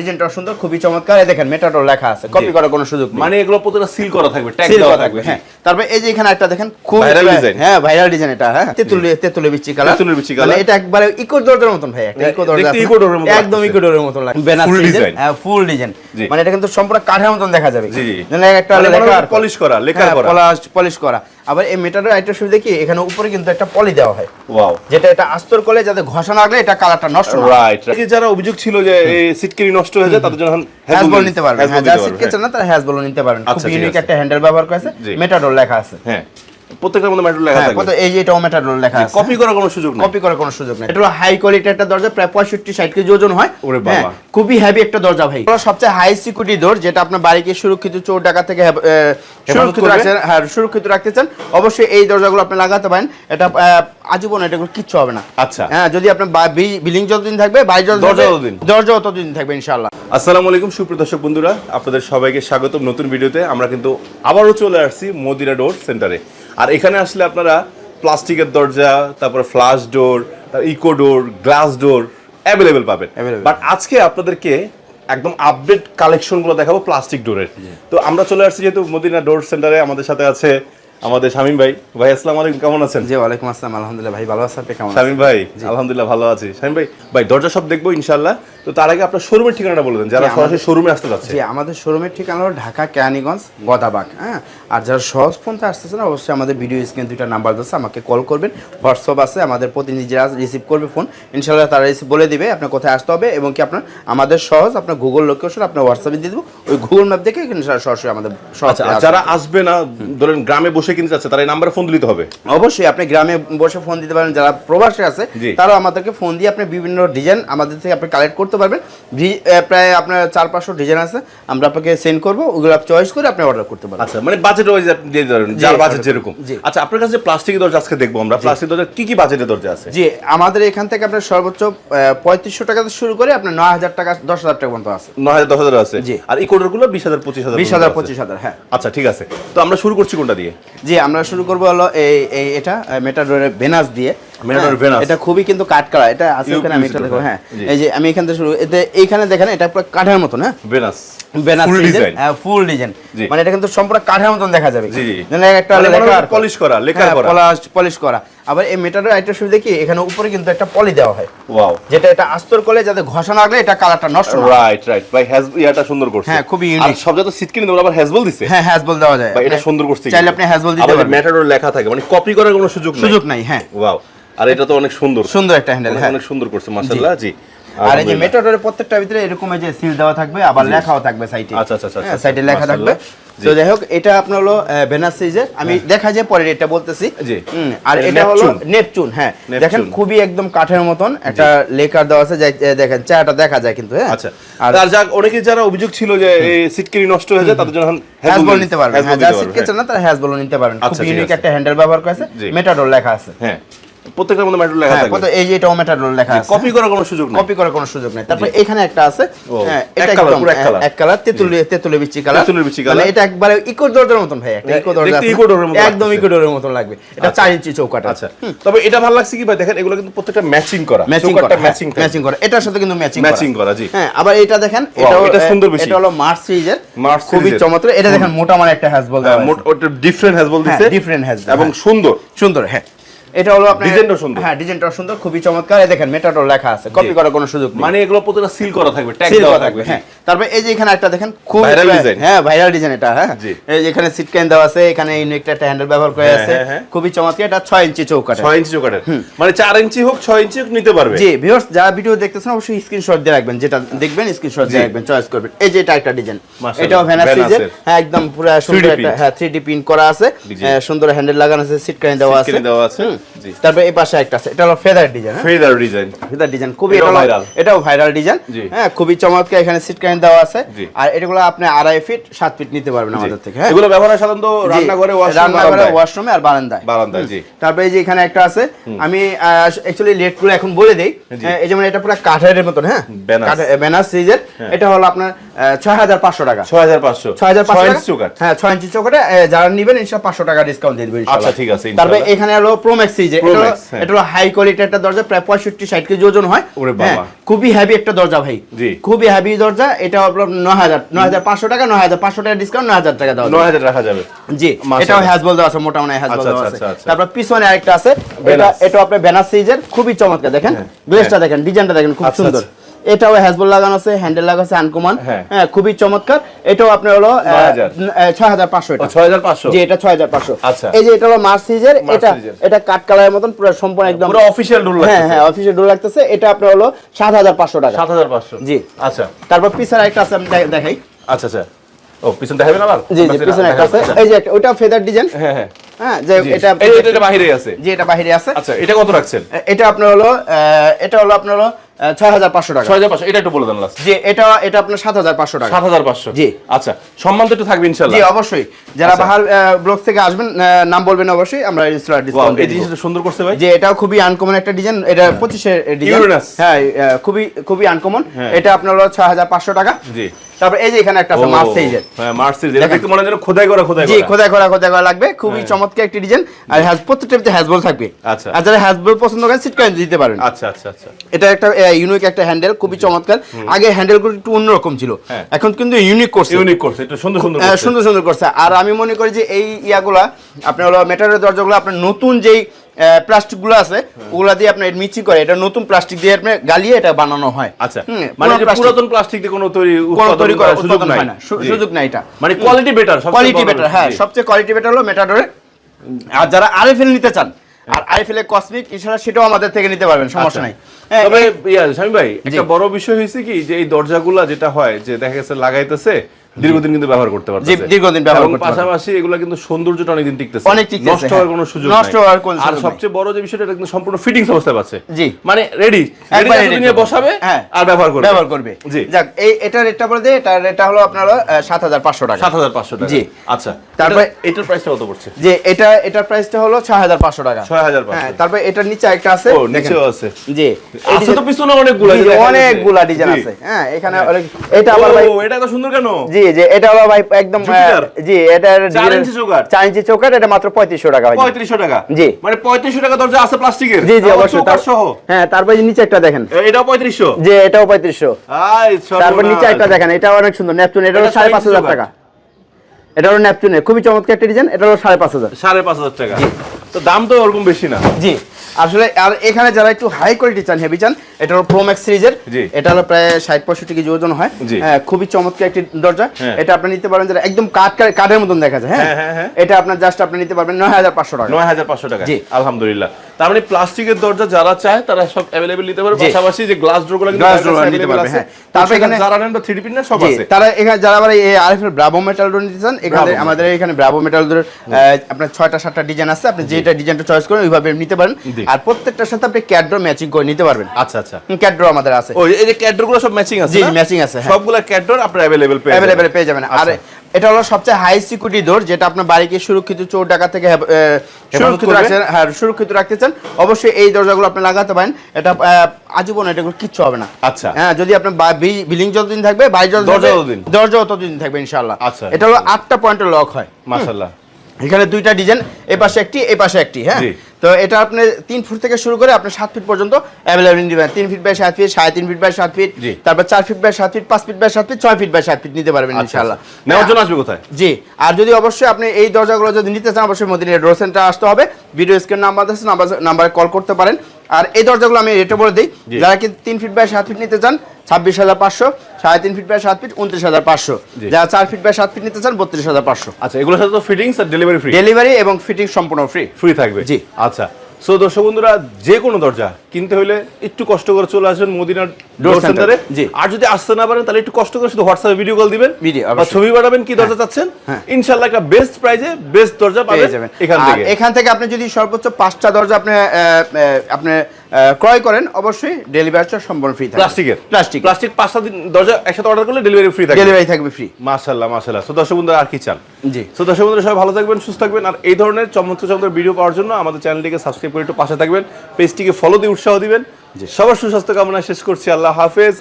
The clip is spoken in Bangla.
ডিজাইনটা সুন্দর খুবই চমৎকার। এই দেখেন মেটাডোর লেখা আছে কপি করার কোনো সুযোগ নেই। মানে এগুলো প্রত্যেকটা সিল করা থাকবে ট্যাগ দেওয়া থাকবে হ্যাঁ। তারপরে এই যে এখানে একটা দেখেন খুব Viral design। হ্যাঁ ভাইরাল ডিজাইন এটা হ্যাঁ তেতুলি তেতুলি বিচি কালার তেঁতুলের বিচি মানে এটা একবারে ইকো দরজার মতন ভাই একটা ইকো দরজা দেখতে eco door এর একদম ইকো ডোরের মতন লাগে বেনাস Full ডিজাইন হ্যাঁ ফুল ডিজাইন মানে এটা কিন্তু সম্পূর্ণ কাঠের মতন দেখা যাবে। জি, জি। মানে একটা লেখা polish করা, লেখার করা। পলিশ পলিশ করা। আবার এই মেটাডোর আইটার সুবিধা কি? এখানে উপরে কিন্তু একটা পলি দেওয়া হয়। ওয়াও যেটা এটা আস্তর করলে যাতে ঘষা না লাগলে এটা কালারটা নষ্ট না হয়। রাইট এই যে যারা অভিযোগ ছিল যে এই সিটকেরি নষ্ট হয়ে যায় তাদের জন্য হ্যাজ হ্যাজবল নিতে পারবেন। হ্যাজবল হ্যাঁ যারা সিট না তারা হ্যাজবল নিতে পারবেন। খুব আচ্ছা, ইউনিক একটা হ্যান্ডেল ব্যবহার করেছে। মেটাডোর লেখা আছে। হ্যাঁ। প্রত্যেকটার মধ্যে মেটাল লেখা হ্যাঁ এই যে এটাও লেখা আছে। কপি করার কোনো সুযোগ নেই। কপি করার কোনো সুযোগ নেই। এটা হলো হাই কোয়ালিটি একটা দরজা প্রায় পঁয়ষট্টি ষাট কেজি ওজন হয়। ওরে বাবা। হ্যাঁ, খুবই হেভি একটা দরজা ভাই। এটা সবচেয়ে হাই সিকিউরিটি ডোর যেটা আপনার বাড়িকে সুরক্ষিত চোর ডাকা থেকে সুরক্ষিত রাখছেন হ্যাঁ সুরক্ষিত রাখতে চান অবশ্যই এই দরজাগুলো আপনি লাগাতে পারেন। এটা আজীবন এটা কোনো কিচ্ছু হবে না। আচ্ছা। হ্যাঁ যদি আপনার বিল্ডিং যতদিন থাকবে বাড়ি যতদিন দরজা ততদিন। থাকবে ইনশাআল্লাহ। আসসালামু আলাইকুম সুপ্রিয় দর্শক বন্ধুরা। আপনাদের সবাইকে স্বাগতম নতুন ভিডিওতে। আমরা কিন্তু আবারও চলে আসছি মদিরা ডোর সেন্টারে আর এখানে আসলে আপনারা প্লাস্টিকের দরজা তারপর flush door eco door glass door available পাবেন। বাট আজকে আপনাদেরকে একদম আপডেট কালেকশনগুলো দেখাবো প্লাস্টিক ডোরের তো আমরা চলে আসছি যেহেতু মদিনা ডোর সেন্টারে আমাদের সাথে আছে আমাদের শামীম ভাই। ভাই আসসালামু আলাইকুম কেমন আছেন? জি ওয়ালাইকুম আসসালাম আলহামদুলিল্লাহ ভাই ভালো আছেন আপনি কেমন? শামীম ভাই আলহামদুলিল্লাহ ভালো আছি। শামীম ভাই ভাই দরজা সব দেখব ইনশাল্লাহ তো তার আগে আপনার শোরুমের ঠিকানাটা বলে দেন যারা সরাসরি শোরুমে আসতে যাচ্ছে। জি আমাদের শোরুমের ঠিকানা হলো ঢাকা কেরানীগঞ্জ গদাবাগ হ্যাঁ? আর যারা সহজ পন্থা আসতেছেন অবশ্যই আমাদের ভিডিও স্ক্রিন দুইটা নাম্বার দিচ্ছে আমাকে কল করবেন। হোয়াটসঅ্যাপ আছে আমাদের প্রতিনিধিরা রিসিভ করবে ফোন ইনশাল্লাহ তারা রিসিভ বলে দিবে আপনার কোথায় আসতে হবে এবং কি আপনার আমাদের সহজ আপনার গুগল লোকেশন আপনার হোয়াটসঅ্যাপে দিয়ে দেবো। ওই গুগল ম্যাপ দেখে সরাসরি আমাদের সহজ আচ্ছা আর যারা আসবে না ধরেন গ্রামে বসে কিনতে চাচ্ছে তারা এই নাম্বারে ফোন দিতে হবে। অবশ্যই আপনি গ্রামে বসে ফোন দিতে পারেন যারা প্রবাসে আছে তারা আমাদেরকে ফোন দিয়ে আপনি বিভিন্ন ডিজাইন আমাদের থেকে আপনি কালেক্ট করতে পারবেন। প্রায় আপনার চার পাঁচশো ডিজাইন আছে। আমরা আপনাকে সেন্ড করব ওগুলো চয়েস করে আপনি অর্ডার করতে পারবেন। আচ্ছা মানে বাজেট ওয়াইজ আপনি দিয়ে ধরেন যার বাজেট যেরকম। আচ্ছা আপনার কাছে প্লাস্টিকের দরজা আজকে দেখব আমরা প্লাস্টিক দরজা কি কি বাজেটের দরজা আছে? জি আমাদের এখান থেকে আপনার সর্বোচ্চ পঁয়ত্রিশশো টাকা থেকে শুরু করে আপনার নয় হাজার টাকা দশ হাজার টাকা পর্যন্ত আছে। নয় হাজার দশ হাজার আছে? জি। আর এই কোডারগুলো বিশ হাজার পঁচিশ হাজার বিশ হাজার পঁচিশ হাজার হ্যাঁ। আচ্ছা ঠিক আছে। তো আমরা শুরু করছি কোনটা দিয়ে? জি আমরা শুরু করব হলো এই এটা মেটাডোরের ভেনাস দিয়ে। এটা খুবই কিন্তু কাঠ কালার এটা আছে এখানে আমি এটা দেখো হ্যাঁ। এই যে আমি এখান থেকে শুরু এতে এইখানে দেখেন এটা পুরো কাঠের মতন হ্যাঁ? বেনাস বেনাস ডিজাইন হ্যাঁ ফুল ডিজাইন মানে এটা কিন্তু সম্পূর্ণ কাঠের মতন দেখা যাবে। জি, জি। একটা মানে লেখা হয় করা, লেখার করা। পলিশ পলিশ করা। আবার এই মেটাডোর আইটার সুবিধা কি এখানে উপরে কিন্তু একটা পলি দেওয়া হয়। ওয়াও যেটা এটা আস্তর করলে যাতে ঘষা না লাগলে এটা কালারটা নষ্ট না রাইট রাইট ভাই হ্যাজ ইয়াটা সুন্দর করছে। হ্যাঁ, খুবই unique। সব যত সিট দেবো আবার হ্যাজবল দিছে? হ্যাঁ হ্যাজবল দেওয়া যায়। ভাই এটা সুন্দর করছে চাইলে আপনি হ্যাজবল দিতে পারবেন। ম্যাটাডোর লেখা থাকে মানে কপি করার কোনো সুযোগ নেই। সুযোগ নাই হ্যাঁ। ওয়াও আর এটা তো অনেক সুন্দর। সুন্দর একটা হ্যান্ডেল হ্যাঁ। অনেক সুন্দর করছে মাশাআল্লাহ জি। আর এই যে মেটাডোরের প্রত্যেকটা ভিতরে এরকম এই যে সিল দেওয়া থাকবে আবার লেখাও থাকবে সাইটে আচ্ছা, আচ্ছা, আচ্ছা, আচ্ছা। সাইটে লেখা থাকবে। তো যাই হোক এটা আপনার হলো ভেনাস সিরিজের আমি দেখা যায় পরে এটা বলতেছি। জি। আর এটা হলো নেপচুন। হ্যাঁ। দেখেন খুবই একদম কাঠের মতন একটা লেকার দেওয়া আছে দেখেন চাটা দেখা যায় কিন্তু হ্যাঁ। আচ্ছা। আর আর যা অনেকে যারা অভিযোগ ছিল যে এই সিটকেরি নষ্ট হয়ে যায় তাদের জন্য এখন হ্যাজবল নিতে পারবেন। হ্যাঁ যারা সিট পারবেন, কেচেন না তারা হ্যাজবল নিতে পারবেন। খুব আচ্ছা, ইউনিক একটা হ্যান্ডেল ব্যবহার করেছে। মেটাডোর লেখা আছে। হ্যাঁ। প্রত্যেকটার মধ্যে লেখা হ্যাঁ এই যে এটাও লেখা আছে। কপি করার কোনো সুযোগ নেই। কপি করার কোনো সুযোগ নেই। তারপর এখানে একটা আছে। হ্যাঁ, এটা একদম এক কালার তেতুলি তেতুলি বিচি কালার বিচি মানে এটা একবারে ইকো দরজার মতন ভাই একটা হ্যাঁ, ইকো দরজা দেখতে আছে। eco door এর না? মতো একদম। ইকো মতন লাগবে। এটা 4 ইঞ্চি চৌকাট। আচ্ছা। তবে এটা ভালো লাগছে কি ভাই? দেখেন এগুলো কিন্তু প্রত্যেকটা ম্যাচিং করা। ম্যাচিং করা ম্যাচিং ম্যাচিং করা। এটার সাথে কিন্তু ম্যাচিং Matching করা, জি। হ্যাঁ আবার এটা দেখেন এটা এটা সুন্দর বেশি। এটা হলো মার্চ সিরিজের খুবই চমৎকার। এটা দেখেন মোটা মানে একটা হ্যাজবল দেওয়া। ওটা ডিফারেন্ট হ্যাজবল হ্যাঁ, দিছে। different Haswell, এবং হ্যাঁ। সুন্দর। সুন্দর হ্যাঁ। এটা হলো আপনার ডিজাইনটাও সুন্দর। হ্যাঁ ডিজাইনটাও সুন্দর খুবই চমৎকার। এই দেখেন মেটাডোর লেখা আছে কপি করার কোনো সুযোগ নেই। মানে এগুলো প্রত্যেকটা সিল করা থাকবে ট্যাগ দেওয়া থাকবে হ্যাঁ। তারপরে এই যে এখানে একটা দেখেন খুব Viral design। হ্যাঁ ভাইরাল ডিজাইন এটা হ্যাঁ। এই যে এখানে সিট ক্যান দেওয়া আছে এখানে ইউনিক একটা হ্যান্ডেল ব্যবহার করে হ্যাঁ, আছে। হ্যাঁ, হ্যাঁ। খুবই চমৎকার এটা 6 ইঞ্চি চৌকাঠ ছয় ইঞ্চি চৌকাঠের। মানে চার ইঞ্চি হোক ছয় ইঞ্চি হোক নিতে পারবে। জি ভিউয়ার্স যারা ভিডিও দেখতেছেন অবশ্যই স্ক্রিনশট দিয়ে রাখবেন যেটা দেখবেন স্ক্রিনশট দিয়ে রাখবেন চয়েস করবেন। এই যে এটা একটা ডিজাইন এটাও ভ্যানাস হ্যাঁ একদম পুরো সুন্দর একটা। হ্যাঁ 3D প্রিন্ট করা আছে। সুন্দর হ্যান্ডেল লাগানো আছে সিট ক্যান দেওয়া আছে। সিটকানি দেওয়া আছে। জি। তারপরে এই পাশে একটা আছে এটা হলো ফেদার ডিজাইন হ্যাঁ? ফেদার ডিজাইন ফেদার ডিজাইন খুবই এটা viral। এটাও ভাইরাল ডিজাইন। হ্যাঁ খুবই চমৎকার এখানে সিট ক্যান দেওয়া আছে। আর এগুলো আপনি আড়াই ফিট সাত ফিট নিতে পারবেন আমাদের থেকে হ্যাঁ? এগুলো ব্যবহার হয় সাধারণত রান্নাঘরে রান্নাঘরে ওয়াশরুমে আর বারান্দায়। বারান্দায় জি। তারপরে এই যে এখানে একটা আছে আমি অ্যাকচুয়ালি লেট করে এখন বলে দেই হ্যাঁ, এই যেমন এটা পুরো কাঠের মতন হ্যাঁ। ব্যানার সিরিজের এটা হলো আপনার ছয় হাজার পাঁচশো টাকা। ছয় হাজার পাঁচশো। ছয় হাজার পাঁচশো হ্যাঁ ছয় ইঞ্চি চৌকাটে যারা নিবেন ইনশাল্লাহ পাঁচশো টাকা ডিসকাউন্ট দিয়ে দেবে ইনশাল্লাহ। আচ্ছা, ঠিক আছে, তারপরে এখানে হলো প্রোম্যাক্স সিরিজের যে এটা হলো- Max, হ্যাঁ। এটা হলো হাই কোয়ালিটি একটা দরজা প্রায় পঁয়ষট্টি ষাট কেজি ওজন হয়। হ্যাঁ, খুবই একটা দরজা ভাই। খুবই হেভি দরজা এটা আপনার নয় হাজার নয় হাজার পাঁচশো টাকা নয় হাজার পাঁচশো টাকা ডিসকাউন্ট নয় হাজার টাকা দেওয়া নয় হাজার রাখা যাবে। জি এটাও হ্যাজবল দেওয়া আছে মোটা মানে হ্যাজবল আচ্ছা, দেওয়া আচ্ছা, আছে। আচ্ছা। তারপর পিছনে আরেকটা আছে এটা এটা আপনার ব্যানার সিজের খুবই চমৎকার দেখেন। গ্লেসটা দেখেন ডিজাইনটা দেখেন খুব সুন্দর। এটাও হ্যাজবল লাগানো আছে হ্যান্ডেল লাগানো আছে আনকমন হ্যাঁ। হ্যাঁ খুবই চমৎকার। এটাও আপনার হলো 9000 ছয় হাজার পাঁচশো ছয় হাজার পাঁচশো? জি এটা ছয় হাজার পাঁচশো। আচ্ছা। এই যে এটা হলো মার্স মার্স এটা এটা কাট কালারের মতন পুরো সম্পূর্ণ একদম পুরো অফিসিয়াল হ্যাঁ হ্যাঁ অফিসে ডোর লাগতেছে। এটা আপনার হলো সাত হাজার পাঁচশো টাকা। সাত হাজার পাঁচশো। জি। আচ্ছা। তারপর পিছনে একটা আছে আমি দেখাই। আচ্ছা আচ্ছা। ও পিছন দেখাবেন আবার? জি জি পিছনে একটা আছে। এই যে একটা ওটা ফেদার ডিজাইন হ্যাঁ হ্যাঁ। হ্যাঁ যে এটা এটা- আছে। জি এটা বাহিরে আছে। আচ্ছা এটা কত রাখছেন? এটা আপনার হলো এটা হলো আপনার হলো ছয় হাজার পাঁচশো টাকা। এটা একটু বলে দেন লাস্ট জি এটা এটা আপনার জি। আচ্ছা সম্মান তো একটু থাকবে জি অবশ্যই। যারা আচ্ছা। বাহার ব্লক থেকে আসবেন নাম বলবেন অবশ্যই আমরা Wow, ডিসকাউন্ট এই জিনিসটা সুন্দর করছে ভাই। যে এটাও খুবই আনকমন একটা ডিজাইন এটা পঁচিশের ডিজাইন হ্যাঁ খুবই খুবই আনকমন হ্যাঁ। এটা আপনার হলো ছয় হাজার পাঁচশো টাকা। জি। তারপর এই যে এখানে একটা আছে ও, মার্স সাইজের হ্যাঁ এটা দেখতে মনে হয় খোদাই করা খোদাই জি খোদাই করা খোদাই করা লাগবে। খুবই চমৎকার একটি ডিজাইন আর হ্যাজ হ্যাজবল থাকবে। আচ্ছা। আর যারা হ্যাজবল পছন্দ করেন সিট কয়েন দিতে পারেন। আচ্ছা আচ্ছা আচ্ছা। এটা একটা ইউনিক একটা হ্যান্ডেল খুবই চমৎকার। আগে হ্যান্ডেলগুলো একটু অন্যরকম ছিল। হ্যাঁ। এখন কিন্তু ইউনিক করছে। ইউনিক করছে। একটু সুন্দর সুন্দর হ্যাঁ, করছে। সুন্দর সুন্দর করছে। আর আমি মনে করি যে এই ইয়াগুলা আপনার হলো মেটালের দরজাগুলো আপনার নতুন যেই প্লাস্টিকগুলো আছে ওগুলা দিয়ে আপনার মিচি করে এটা নতুন প্লাস্টিক দিয়ে আপনি গালিয়ে এটা বানানো হয়। আচ্ছা মানে পুরাতন প্লাস্টিক দিয়ে কোনো তৈরি কোনো তৈরি করার সুযোগ নাই। হয়। সুযোগ নাই এটা। মানে কোয়ালিটি বেটার কোয়ালিটি বেটার হ্যাঁ সবচেয়ে কোয়ালিটি বেটার হলো আর যারা আরএফএল নিতে চান আর আরএফএল এর কসমিক ইনশাআল্লাহ সেটাও আমাদের থেকে নিতে পারবেন সমস্যা নাই। হ্যাঁ, তবে ইয়া স্বামী ভাই একটা বড় বিষয় হয়েছে কি যে এই দরজাগুলা যেটা হয় যে দেখা গেছে লাগাইতেছে দীর্ঘদিন কিন্তু ব্যবহার করতে পারতেছে। জি, দীর্ঘদিন ব্যবহার করতে। পাশাপাশি এগুলা কিন্তু সৌন্দর্যটা অনেকদিন টিকতেছে। অনেক টিকতেছে, নষ্ট হওয়ার হ্যাঁ। কোনো সুযোগ নষ্ট হওয়ার কোনো আর সবচেয়ে বড় যে বিষয়টা এটা কিন্তু সম্পূর্ণ ফিটিংস অবস্থায় পাচ্ছে। জি। মানে রেডি একবারে রেডি নিয়ে বসাবে হ্যাঁ। আর ব্যবহার করবে। ব্যবহার করবে। জি। যাক এই এটা রেটটা বলে দিই এটা রেটটা হলো আপনার সাত হাজার পাঁচশো টাকা। সাত হাজার পাঁচশো টাকা। জি। আচ্ছা। তারপরে- এটার প্রাইসটা কত পড়ছে? যে এটা এটার প্রাইসটা হলো ছয় হাজার পাঁচশো টাকা। 6,500 হ্যাঁ তারপরে এটার নিচে একটা আছে ও। নিচেও আছে। জি। আছে তো পিছনে অনেকগুলা অনেকগুলা ডিজাইন আছে। হ্যাঁ এখানে অনেক এটা আবার ভাই ও এটা এত সুন্দর কেন? জি। জি এটা হলো ভাই একদম জি এটা চার ইঞ্চি চৌকাঠ? চার ইঞ্চি চৌকাঠ এটা মাত্র পঁয়ত্রিশশো টাকা ভাই। পঁয়ত্রিশশো টাকা? জি। মানে পঁয়ত্রিশশো টাকা দরজা আছে প্লাস্টিকের? জি জি অবশ্যই। তার- সহ হ্যাঁ তারপরে নিচে একটা দেখেন। এটাও পঁয়ত্রিশশো? যে এটাও পঁয়ত্রিশশো। আই তারপর নিচে একটা দেখেন এটা অনেক সুন্দর। নেপচুন এটা হলো এটা সাড়ে ছয় পাঁচ ইঞ্চি হাজার। চৌকাঠ। টাকা। এটা হলো নেপচুনের খুবই চমৎকার একটা ডিজাইন এটা হলো সাড়ে পাঁচ হাজার। সাড়ে পাঁচ হাজার টাকা। তো দাম তো ওরকম বেশি না। জি। আসলে আর এখানে যারা একটু হাই কোয়ালিটি চান হেভি চান এটা হলো প্রোম্যাক্স সিরিজের। এটা হলো প্রায় ষাট পঁয়ষট্টি কেজি ওজন হয়। হ্যাঁ, খুবই চমৎকার একটি দরজা। হ্যাঁ। এটা আপনি নিতে পারবেন যারা একদম কাঠ কাঠের মতন দেখা যায় হ্যাঁ, হ্যাঁ হ্যাঁ, হ্যাঁ। এটা আপনার জাস্ট আপনি নিতে পারবেন নয় হাজার পাঁচশো টাকা। নয় হাজার পাঁচশো টাকা। জি। আলহামদুলিল্লাহ। তার মানে প্লাস্টিকের দরজা যারা চায় তারা সব অ্যাভেলেবেল নিতে পারবে। পাশাপাশি যে গ্লাস ডোরগুলো Glass door গুলো নিতে পারবে, হ্যাঁ। তারপর এখানে যারা নেন বা থ্রি পিন সব আছে। তারা এখানে যারা আবার এই আরএফএল ব্রাভো মেটাল ডোর নিতে চান এখানে আমাদের এখানে ব্রাভো মেটাল ডোর আপনার ছয়টা সাতটা ডিজাইন আছে। আপনি যেটা ডিজাইনটা চয়েস করেন ওইভাবে নিতে পারেন। আর প্রত্যেকটার সাথে আপনি ক্যাড্রো ম্যাচিং করে নিতে পারবেন। আচ্ছা আচ্ছা। ক্যাড্রো আমাদের আছে। ও এই যে ক্যাডরগুলো সব ম্যাচিং আছে জি, matching আছে, হ্যাঁ। সবগুলা ক্যাডর আপনার অ্যাভেলেবেল পেয়ে যাবেন। পেয়ে যাবেন। আর আচ্ছা। এটা হলো সবচেয়ে হাই সিকিউরিটি ডোর যেটা আপনার বাড়িকে সুরক্ষিত চোর ডাকা থেকে সুরক্ষিত? রাখতে হ্যাঁ সুরক্ষিত রাখতে চান অবশ্যই এই দরজাগুলো আপনি লাগাতে পারেন এটা আজীবন এটা কিচ্ছু হবে না আচ্ছা। হ্যাঁ যদি আপনার বিলিং যতদিন থাকবে বাড়ি যতদিন দরজা ততদিন। থাকবে ইনশাআল্লাহ আচ্ছা। এটা হলো আটটা পয়েন্টের লক হয় মাশাআল্লাহ এখানে দুইটা ডিজাইন এই পাশে একটি এই পাশে একটি হ্যাঁ। তো এটা আপনি তিন ফুট থেকে শুরু করে আপনি সাত ফিট পর্যন্ত অ্যাভেলেবল পারেন। তিন ফিট বাই সাত ফিট সাড়ে তিন ফিট বাই সাত ফিট তারপর চার ফিট বাই সাত ফিট পাঁচ ফিট বাই সাত ফিট ছয় ফিট বাই সাত ফিট নিতে পারবেন ইনশাল্লাহ ইনশাআল্লাহ। আচ্ছা। নেওয়ার জন্য আসবে কোথায়? জি আর যদি অবশ্যই আপনি এই দরজাগুলো যদি নিতে চান অবশ্যই মদিনা ডোর সেন্টার আসতে হবে। ভিডিও স্ক্রিন নাম্বার আছে নাম্বার নাম্বারে কল করতে পারেন। আর এই দরজাগুলো আমি রেটে বলে দিই। যারা কি তিন ফিট বাই সাত ফিট নিতে চান ছাব্বিশ হাজার পাঁচশো সাড়ে তিন ফিট বাই সাত ফিট উনত্রিশ হাজার পাঁচশো। যারা চার ফিট বাই সাত ফিট নিতে চান বত্রিশ হাজার পাঁচশো। আচ্ছা এগুলো সাথে তো ফিটিংস আর ডেলিভারি ফ্রি ডেলিভারি এবং ফিটিং সম্পূর্ণ ফ্রি ফ্রি থাকবে? জি। আচ্ছা। সো দর্শক বন্ধুরা যে কোনো দরজা কিনতে হলে একটু কষ্ট করে চলে আসবেন মদিনার ডোর সেন্টারে। আর যদি আসতে না পারেন তাহলে একটু কষ্ট করে শুধু হোয়াটসঅ্যাপে ভিডিও কল দিবেন। বা ছবি পাঠাবেন কি দরজা চাচ্ছেন? ইনশাল্লাহ ইনশাআল্লাহ একটা বেস্ট প্রাইজে বেস্ট দরজা পেয়ে যাবেন। এখান থেকে। এখান থেকে আপনি যদি সর্বোচ্চ পাঁচটা দরজা আপনি আপনি ক্রয় করেন অবশ্যই ডেলিভারি চার্জ সম্পূর্ণ ফ্রি থাকবে। প্লাস্টিকের? প্লাস্টিক। প্লাস্টিক পাঁচটা দিন দরজা একসাথে অর্ডার করলে ডেলিভারি ফ্রি থাকবে। ডেলিভারি থাকবে ফ্রি মাশাআল্লাহ মাশাআল্লাহ। সো দর্শক বন্ধুরা আর কি চান? জি। সো দর্শক বন্ধুরা সবাই ভালো থাকবেন সুস্থ থাকবেন। আর এই ধরনের চমৎকার চমৎকার ভিডিও পাওয়ার জন্য আমাদের চ্যানেলটিকে সাবস্ক্রাইব করে একটু পাশে থাকবেন। পেজটিকে ফলো দিয়ে উৎসাহ দিবেন। সবার সুস্বাস্থ্য কামনা শেষ করছি। আল্লাহ হাফেজ।